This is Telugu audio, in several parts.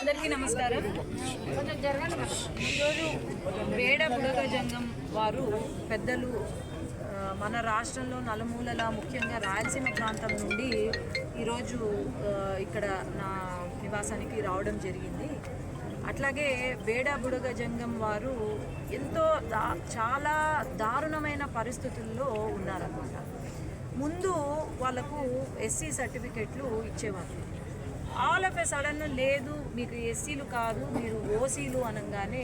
అందరికీ నమస్కారం. ఈరోజు వేడ బుడగ జంగం వారు పెద్దలు మన రాష్ట్రంలో నలుమూలల ముఖ్యంగా రాయలసీమ ప్రాంతం నుండి ఈరోజు ఇక్కడ నా నివాసానికి రావడం జరిగింది. అట్లాగే వేడా బుడగ జంగం వారు ఎంతో దా చాలా దారుణమైన పరిస్థితుల్లో ఉన్నారన్నమాట. ముందు వాళ్ళకు ఎస్సీ సర్టిఫికెట్లు ఇచ్చేవారు. ఆల్ ఆఫ్ ఎ సడన్ లేదు మీకు ఎస్సీలు కాదు మీరు ఓసీలు అనగానే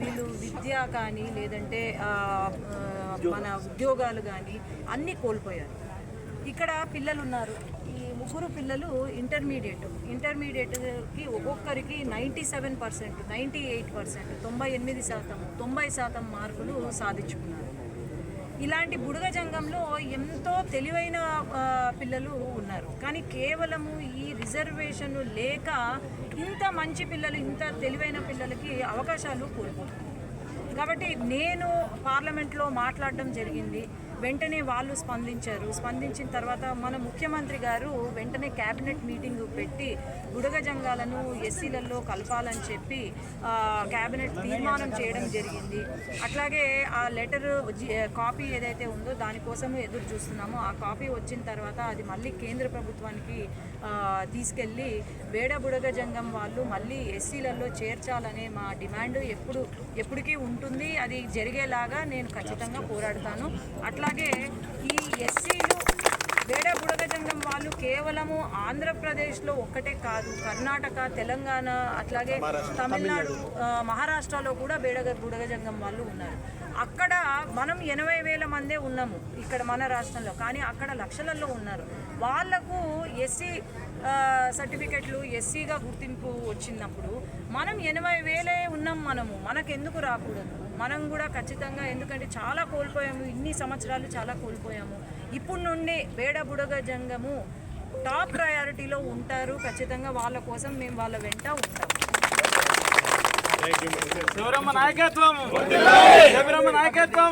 వీళ్ళు విద్య కానీ లేదంటే మన ఉద్యోగాలు కానీ అన్నీ కోల్పోయారు. ఇక్కడ పిల్లలు ఉన్నారు ఈ ముగ్గురు పిల్లలు ఇంటర్మీడియట్. ఇంటర్మీడియట్కి ఒక్కొక్కరికి ninety seven percent ninety eight percent తొంభై ఎనిమిది శాతం తొంభై శాతం మార్కులు సాధించుకున్నారు. ఇలాంటి బుడగ జంగంలో ఎంతో తెలివైన పిల్లలు ఉన్నారు. కానీ కేవలము ఈ రిజర్వేషన్ లేక ఇంత మంచి పిల్లలు ఇంత తెలివైన పిల్లలకి అవకాశాలు కోల్పోతున్నారు కాబట్టి నేను పార్లమెంట్లో మాట్లాడడం జరిగింది. వెంటనే వాళ్ళు స్పందించారు. స్పందించిన తర్వాత మన ముఖ్యమంత్రి గారు వెంటనే క్యాబినెట్ మీటింగ్ పెట్టి గుడగ జంగాలను ఎస్సీలలో కలపాలని చెప్పి క్యాబినెట్ తీర్మానం చేయడం జరిగింది. అట్లాగే ఆ లెటర్ కాపీ ఏదైతే ఉందో దానికోసం ఎదురు చూస్తున్నామో. ఆ కాపీ వచ్చిన తర్వాత అది మళ్ళీ కేంద్ర ప్రభుత్వానికి తీసుకెళ్ళి వేడ బుడగ జంగం వాళ్ళు మళ్ళీ ఎస్సీలలో చేర్చాలనే మా డిమాండ్ ఎప్పుడు ఎప్పటికీ ఉంటుంది. అది జరిగేలాగా నేను ఖచ్చితంగా పోరాడతాను. అట్లాగే ఈ ఎస్సీలు వేడ బుడగ జంగం వాళ్ళు కేవలము ఆంధ్రప్రదేశ్లో ఒక్కటే కాదు కర్ణాటక తెలంగాణ అట్లాగే తమిళనాడు మహారాష్ట్రలో కూడా బేడగ బుడగ జంగం వాళ్ళు ఉన్నారు. అక్కడ మనం ఎనభై వేల మందే ఉన్నాము ఇక్కడ మన రాష్ట్రంలో కానీ అక్కడ లక్షలలో ఉన్నారు. వాళ్ళకు ఎస్సీ సర్టిఫికెట్లు ఎస్సీగా గుర్తింపు వచ్చినప్పుడు మనం ఎనభై వేలే ఉన్నాం మనము మనకెందుకు రాకూడదు? మనం కూడా ఖచ్చితంగా ఎందుకంటే చాలా కోల్పోయాము ఇన్ని సంవత్సరాలు చాలా కోల్పోయాము. ఇప్పుడు నుండి బేడ బుడగ జంగము టాప్ ప్రయారిటీలో ఉంటారు ఖచ్చితంగా వాళ్ళ కోసం మేము వాళ్ళ వెంట ఉంటాము శివరమ్మ నాయకత్వం! శివరమ్మ నాయకత్వం!